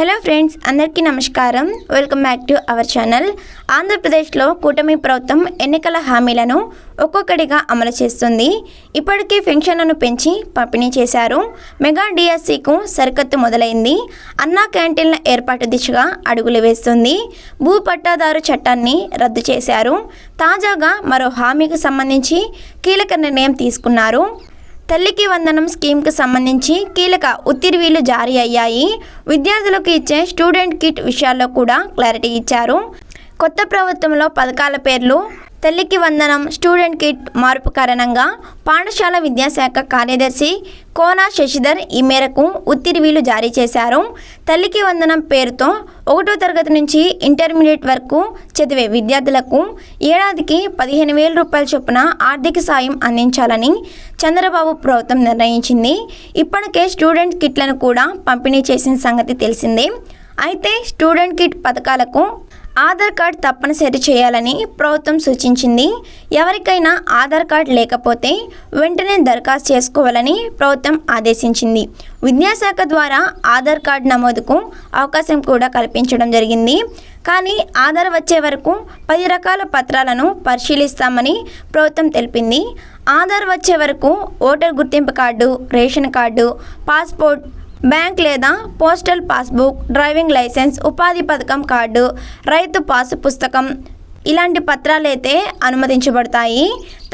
Hello friends అందరికీ నమస్కారం. Welcome back to our channel. ఆంధ్రప్రదేశ్లో కూటమి ప్రభుత్వం ఎన్నికల హామీలను ఒక్కొక్కటిగా అమలు చేస్తుంది. ఇప్పటికీ పెన్షన్లను పెంచి పంపిణీ చేశారు. మెగా డిఎస్సికు సరికత్తు మొదలైంది. అన్నా క్యాంటీన్ల ఏర్పాటు దిశగా అడుగులు వేస్తుంది. భూ పట్టాదారు చట్టాన్ని రద్దు చేశారు. తాజాగా మరో హామీకి సంబంధించి కీలక నిర్ణయం తీసుకున్నారు. తల్లికి వందనం స్కీమ్కి సంబంధించి కీలక ఉత్తర్వులు జారీ అయ్యాయి. విద్యార్థులకు ఇచ్చే స్టూడెంట్ కిట్ విషయాల్లో కూడా క్లారిటీ ఇచ్చారు. కొత్త ప్రభుత్వంలో పథకాల పేర్లు తల్లికి వందనం స్టూడెంట్ కిట్ మార్పు కారణంగా పాఠశాల విద్యాశాఖ కార్యదర్శి కోనా శశిధర్ ఈ మేరకు ఉత్తర్వులు జారీ చేశారు. తల్లికి వందనం పేరుతో ఒకటో తరగతి నుంచి ఇంటర్మీడియట్ వరకు చదివే విద్యార్థులకు ఏడాదికి పదిహేను వేల రూపాయల చొప్పున ఆర్థిక సాయం అందించాలని చంద్రబాబు ప్రభుత్వం నిర్ణయించింది. ఇప్పటికే స్టూడెంట్ కిట్లను కూడా పంపిణీ చేసిన సంగతి తెలిసిందే. అయితే స్టూడెంట్ కిట్ పథకాలకు ఆధార్ కార్డ్ తప్పనిసరి చేయాలని ప్రభుత్వం సూచించింది. ఎవరికైనా ఆధార్ కార్డ్ లేకపోతే వెంటనే దరఖాస్తు చేసుకోవాలని ప్రభుత్వం ఆదేశించింది. విద్యాశాఖ ద్వారా ఆధార్ కార్డ్ నమోదుకు అవకాశం కూడా కల్పించడం జరిగింది. కానీ ఆధార్ వచ్చే వరకు పది రకాల పత్రాలను పరిశీలిస్తామని ప్రభుత్వం తెలిపింది. ఆధార్ వచ్చే వరకు ఓటర్ గుర్తింపు card ration card passport bank లేదా పోస్టల్ పాస్బుక్ డ్రైవింగ్ లైసెన్స్ ఉపాధి పథకం కార్డు రైతు పాసు పుస్తకం ఇలాంటి పత్రాలైతే అనుమతించబడతాయి.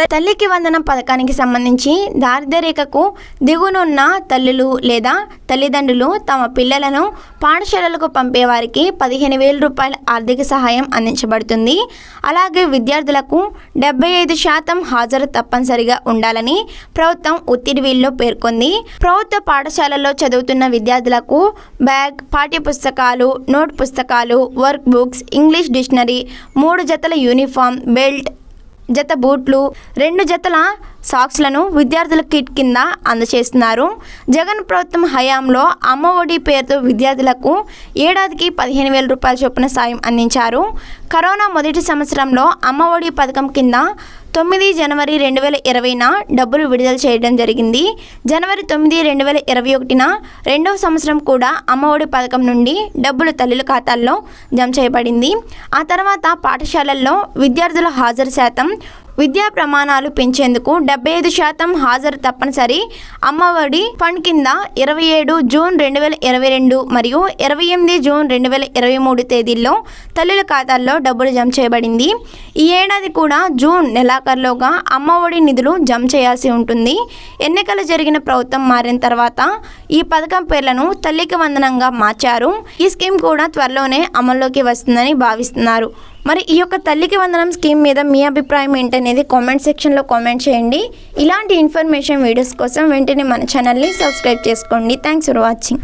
తల్లికి వందనం పథకానికి సంబంధించి దారిద్ర్యరేఖకు దిగునున్న తల్లులు లేదా తల్లిదండ్రులు తమ పిల్లలను పాఠశాలలకు పంపే వారికి పదిహేను వేల రూపాయల ఆర్థిక సహాయం అందించబడుతుంది. అలాగే విద్యార్థులకు డెబ్బై ఐదు శాతం హాజరు తప్పనిసరిగా ఉండాలని ప్రభుత్వం ఉత్తర్వుల్లో పేర్కొంది. ప్రభుత్వ పాఠశాలల్లో చదువుతున్న విద్యార్థులకు బ్యాగ్ పాఠ్యపుస్తకాలు నోట్ పుస్తకాలు వర్క్ బుక్స్ ఇంగ్లీష్ డిక్షనరీ మూడు జతల యూనిఫామ్ బెల్ట్ జత బూట్లు రెండు జతల సాక్స్లను విద్యార్థుల కిట్ కింద అందజేస్తున్నారు జగన్ ప్రభుత్వం హయాంలో అమ్మ ఒడి పేరుతో విద్యార్థులకు ఏడాదికి పదిహేను వేల రూపాయల చొప్పున సాయం అందించారు. కరోనా మొదటి సంవత్సరంలో అమ్మ ఒడి పథకం కింద తొమ్మిది జనవరి రెండు వేల ఇరవైన డబ్బులు విడుదల చేయడం జరిగింది. జనవరి తొమ్మిది రెండు వేల ఇరవై ఒకటిన రెండవ సంవత్సరం కూడా అమ్మఒడి పథకం నుండి డబ్బులు తల్లుల ఖాతాల్లో జమ చేయబడింది. ఆ తర్వాత పాఠశాలల్లో విద్యార్థుల హాజరు శాతం విద్యా ప్రమాణాలు పెంచేందుకు డెబ్బై ఐదు శాతం హాజరు తప్పనిసరి. అమ్మఒడి ఫండ్ కింద ఇరవై ఏడు జూన్ రెండు వేల ఇరవై రెండు మరియు ఇరవై ఎనిమిది జూన్ రెండు వేల ఇరవై మూడు తేదీల్లో తల్లుల ఖాతాల్లో డబ్బులు జమ చేయబడింది. ఈ ఏడాది కూడా జూన్ నెలాఖరులోగా అమ్మఒడి నిధులు జమ చేయాల్సి ఉంటుంది. ఎన్నికలు జరిగిన ప్రభుత్వం మారిన తర్వాత ఈ పథకం పేర్లను తల్లికి వందనంగా మార్చారు. ఈ స్కీమ్ కూడా త్వరలోనే అమల్లోకి వస్తుందని భావిస్తున్నారు. మరి ఈ యొక్క తల్లికి వందనం స్కీమ్ మీద మీ అభిప్రాయం ఏంటనేది కామెంట్ సెక్షన్లో కామెంట్ చేయండి. ఇలాంటి ఇన్ఫర్మేషన్ వీడియోస్ కోసం వెంటనే మన ఛానల్ని సబ్స్క్రైబ్ చేసుకోండి. Thanks for watching